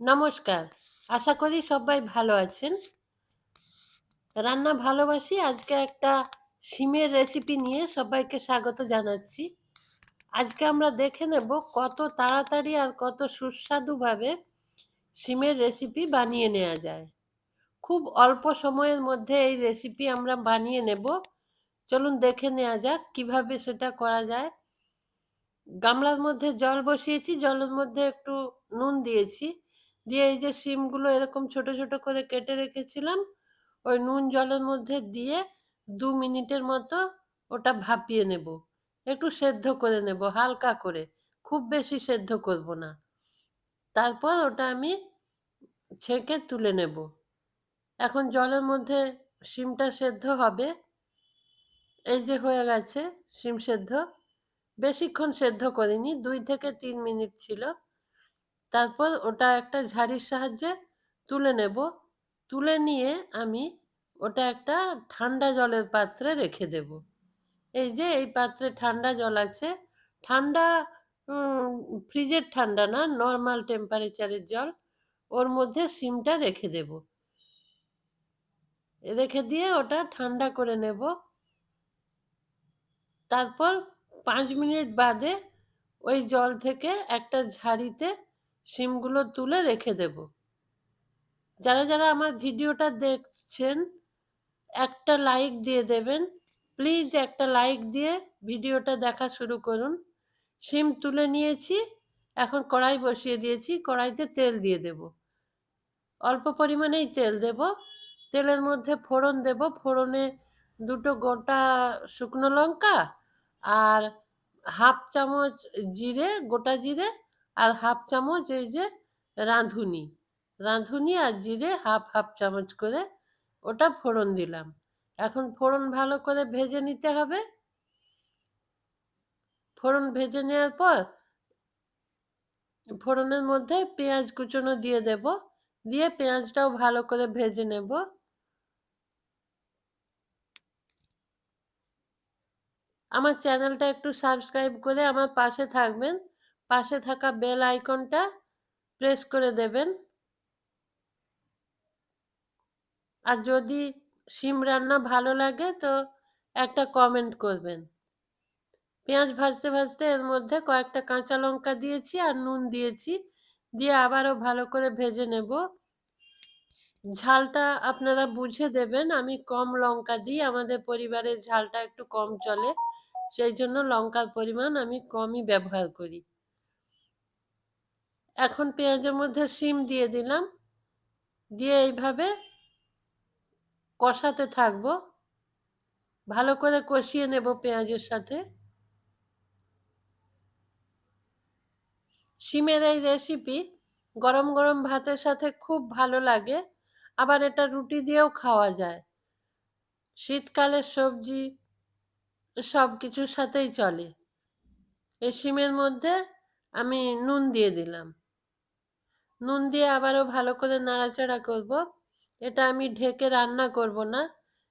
নমস্কার। আশা করি সবাই ভালো আছেন। রান্না ভালোবাসি। আজকে একটা সিমের রেসিপি নিয়ে সবাইকে স্বাগত জানাচ্ছি। আজকে আমরা দেখে নেব কত তাড়াতাড়ি আর কত সুস্বাদুভাবে সিমের রেসিপি বানিয়ে নেওয়া যায়। খুব অল্প সময়ের মধ্যে এই রেসিপি আমরা বানিয়ে নেব। চলুন দেখে নেওয়া যাক কীভাবে সেটা করা যায়। গামলার মধ্যে জল বসিয়েছি। জলের মধ্যে একটু নুন দিয়েছি। দিয়ে এই যে শিমগুলো এরকম ছোট ছোট করে কেটে রেখেছিলাম, ওই নুন জলের মধ্যে দিয়ে দু মিনিটের মতো ওটা ভাপিয়ে নেব। একটু সেদ্ধ করে নেব, হালকা করে, খুব বেশি সেদ্ধ করব না। তারপর ওটা আমি ছেঁকে তুলে নেব। এখন জলের মধ্যে শিমটা সেদ্ধ হবে। এই যে হয়ে গেছে, শিম সেদ্ধ। বেশিক্ষণ সেদ্ধ করিনি, দুই থেকে তিন মিনিট ছিল। তারপর ওটা একটা ঝাড়ির সাহায্যে তুলে নেব। তুলে নিয়ে আমি ওটা একটা ঠান্ডা জলের পাত্রে রেখে দেব। এই যে এই পাত্রে ঠান্ডা জল আছে, ঠান্ডা ফ্রিজের ঠান্ডা না, নর্মাল টেম্পারেচারের জল, ওর মধ্যে সিমটা রেখে দেব। রেখে দিয়ে ওটা ঠান্ডা করে নেব। তারপর পাঁচ মিনিট বাদে ওই জল থেকে একটা ঝাড়িতে শিমগুলো তুলে রেখে দেব। যারা যারা আমার ভিডিওটা দেখছেন, একটা লাইক দিয়ে দেবেন। প্লিজ একটা লাইক দিয়ে ভিডিওটা দেখা শুরু করুন। সিম তুলে নিয়েছি, এখন কড়াই বসিয়ে দিয়েছি, কড়াইতে তেল দিয়ে দেব। অল্প পরিমাণেই তেল দেব। তেলের মধ্যে ফোড়ন দেব। ফোড়নে দুটো গোটা শুকনো লঙ্কা আর হাফ চামচ জিরে, গোটা জিরে আর হাফ চামচ এই যে রাঁধুনি রাঁধুনি আর জিরে হাফ হাফ চামচ করে ওটা ফোড়ন দিলাম। এখন ফোড়ন ভালো করে ভেজে নিতে হবে। ফোড়ন ভেজে নেওয়ার পর ফোড়নের মধ্যে পেঁয়াজ কুচনো দিয়ে দেব, দিয়ে পেঁয়াজটাও ভালো করে ভেজে নেব। আমার চ্যানেলটা একটু সাবস্ক্রাইব করে আমার পাশে থাকবেন। পাশে থাকা বেল আইকনটা প্রেস করে দেবেন। আর যদি সিম রান্না ভালো লাগে তো একটা কমেন্ট করবেন। পেঁয়াজ ভাজতে ভাজতে এর মধ্যে কয়েকটা কাঁচা লঙ্কা দিয়েছি আর নুন দিয়েছি, দিয়ে আবারও ভালো করে ভেজে নেব। ঝালটা আপনারা বুঝে দেবেন, আমি কম লঙ্কা দিই, আমাদের পরিবারের ঝালটা একটু কম চলে, সেই জন্য লঙ্কার পরিমাণ আমি কমই ব্যবহার করি। এখন পেঁয়াজের মধ্যে শিম দিয়ে দিলাম। দিয়ে এইভাবে কষাতে থাকব। ভালো করে কষিয়ে নেব পেঁয়াজের সাথে। শিমের এই রেসিপি গরম গরম ভাতের সাথে খুব ভালো লাগে। আবার এটা রুটি দিয়েও খাওয়া যায়। শীতকালের সবজি সব কিছুর সাথেই চলে। এই শিমের মধ্যে আমি নুন দিয়ে দিলাম। নুন দিয়ে আবারও ভালো করে নাড়াচাড়া করব। এটা আমি ঢেকে রান্না করব না।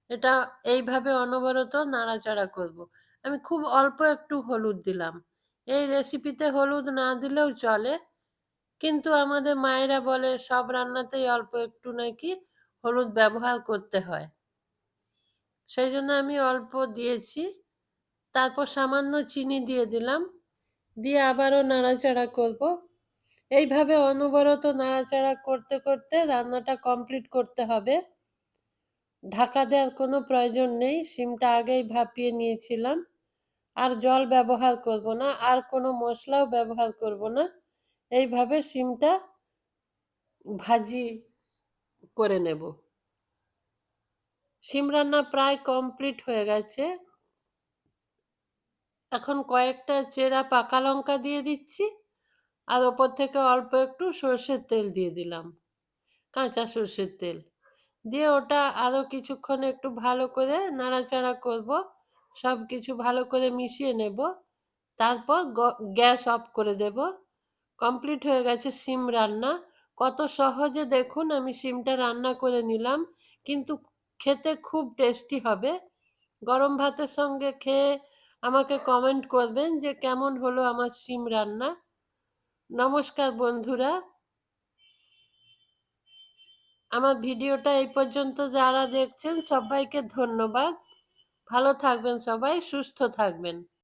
এটা এইভাবে অনবরত নাড়াচাড়া করব। আমি খুব অল্প একটু হলুদ দিলাম। এই রেসিপিতে হলুদ না দিলেও চলে। কিন্তু আমাদের মায়েরা বলে, সব রান্নাতেই অল্প একটু নাকি হলুদ ব্যবহার করতে হয়। সেই জন্য আমি অল্প দিয়েছি। তারপর সামান্য চিনি দিয়ে দিলাম। দিয়ে আবারও নাড়াচাড়া করব। এইভাবে অনবরত নাড়াচাড়া করতে করতে রান্নাটা কমপ্লিট করতে হবে। ঢাকা দেওয়ার কোনো প্রয়োজন নেই, সিমটা আগেই ভাপিয়ে নিয়েছিলাম। আর জল ব্যবহার করব না, আর কোনো মশলাও ব্যবহার করব না। এইভাবে সিমটা ভাজি করে নেব। সিম রান্না প্রায় কমপ্লিট হয়ে গেছে। এখন কয়েকটা চেরা পাকা লঙ্কা দিয়ে দিচ্ছি। আর ওপর থেকে অল্প একটু সর্ষের তেল দিয়ে দিলাম, কাঁচা সর্ষের তেল। দিয়ে ওটা আরও কিছুক্ষণ একটু ভালো করে নাড়াচাড়া করব, সব কিছু ভালো করে মিশিয়ে নেব। তারপর গ্যাস অফ করে দেব। কমপ্লিট হয়ে গেছে সিম রান্না। কত সহজে দেখুন, আমি সিমটা রান্না করে নিলাম, কিন্তু খেতে খুব টেস্টি হবে। গরম ভাতের সঙ্গে খেয়ে আমাকে কমেন্ট করবেন যে কেমন হলো আমার সিম রান্না। নমস্কার বন্ধুরা। আমার ভিডিওটা এই পর্যন্ত যারা দেখছেন, সবাইকে ধন্যবাদ। ভালো থাকবেন সবাই, সুস্থ থাকবেন।